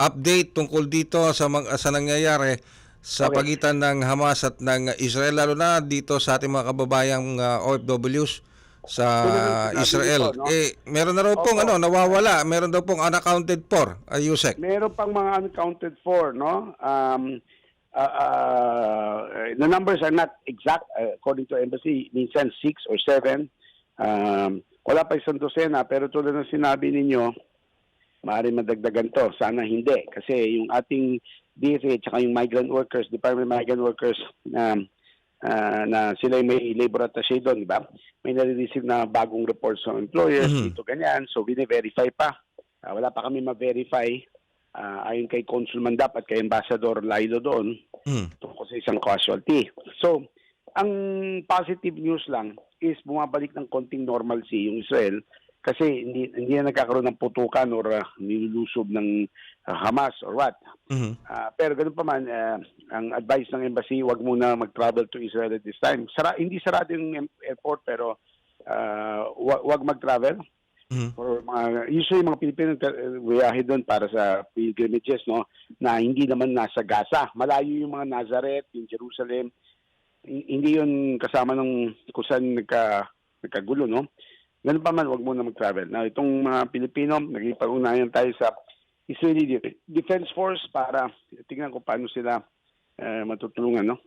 update tungkol dito sa mga sa nangyayari sa Okay. pagitan ng Hamas at ng Israel lalo na dito sa ating mga kababayang uh, OFWs sa Israel. nito, no? Eh meron na raw pong Opo. ano nawawala, meron daw pong unaccounted for, uh, Yusek. Meron pang mga uncounted for, no? Um, uh, uh, the numbers are not exact uh, according to embassy. Minsan six or seven. Um, wala pa isang dosena, pero tulad ng sinabi ninyo, maaari madagdagan to. Sana hindi. Kasi yung ating DFA at yung migrant workers, Department of Migrant Workers, um, ah, na sila yung may labor attaché doon, di ba? May nare-receive na bagong reports from employers, Mhm. dito ganyan. So, bine-verify pa. Ah, wala pa kami ma-verify ah, ayon kay Consul Mandap at kay Ambassador Lilo doon Hmm. tungkol sa isang casualty. So, ang positive news lang is bumabalik ng konting normalcy yung Israel kasi hindi, hindi na nagkakaroon ng putukan or uh, nilulusob ng ah, Hamas or what. Mhm. Ah, pero ganun pa man, ah, ang advice ng embassy, wag muna mag-travel to Israel at this time. Sara, hindi sarado yung airport pero ah, wag, wag mag-travel. Mhm. For mga, usually mga Pilipino wiyahe doon para sa pilgrimages no na hindi naman nasa Gaza. Malayo yung mga Nazareth, yung Jerusalem. Hindi yun kasama ng kung saan nagka, nagkagulo, no? Ganun pa man, wag muna mag-travel. Na itong mga Pilipino, nagipag-unayan tayo sa Israeli De- Defense Force para tingnan kung paano sila eh, matutulungan, no?